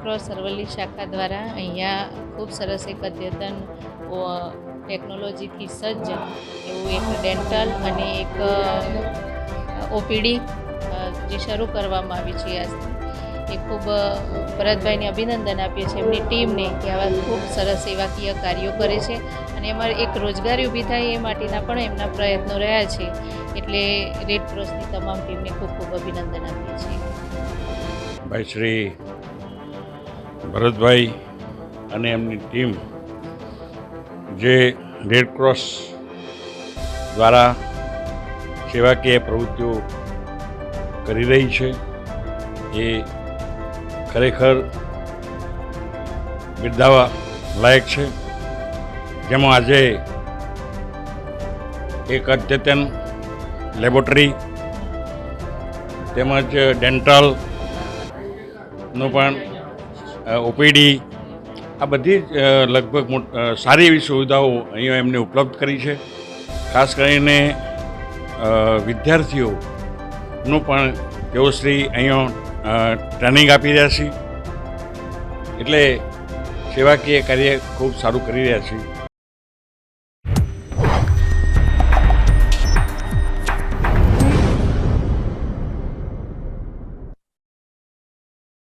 Cross Aravalli શાખા દ્વારા અહીંયા ખૂબ સરસ એક અદ્યતન ટેકનોલોજીથી સજ્જ એવું એક ડેન્ટલ અને એક ઓપીડી જે શરૂ કરવામાં આવી છે આજથી એ ખૂબ ભરતભાઈને અભિનંદન આપીએ છીએ એમની ટીમને કે આવા ખૂબ સરસ સેવાકીય કાર્યો કરે છે અને એમાં એક રોજગારી ઊભી થાય એ માટેના પણ એમના પ્રયત્નો રહ્યા છે. એટલે રેડ ક્રોસની તમામ ટીમને ખૂબ ખૂબ અભિનંદન આપીએ છીએ. ભાઈ શ્રી ભરતભાઈ અને એમની ટીમ જે રેડ ક્રોસ દ્વારા સેવાકીય પ્રવૃત્તિઓ કરી રહી છે, એ ખરેખર બિરદાવા લાયક છે. જેમાં આજે એક અદ્યતન લેબોરેટરી તેમજ ડેન્ટલનું પણ ઓપીડી, આ બધી જ લગભગ સારી એવી સુવિધાઓ અહીંયા એમને ઉપલબ્ધ કરી છે. ખાસ કરીને વિદ્યાર્થીઓનું પણ તેઓ શ્રી અહીંયા ટ્રેનિંગ આપી રહ્યા છે. એટલે સેવાકીય કાર્ય ખૂબ સારું કરી રહ્યા છે.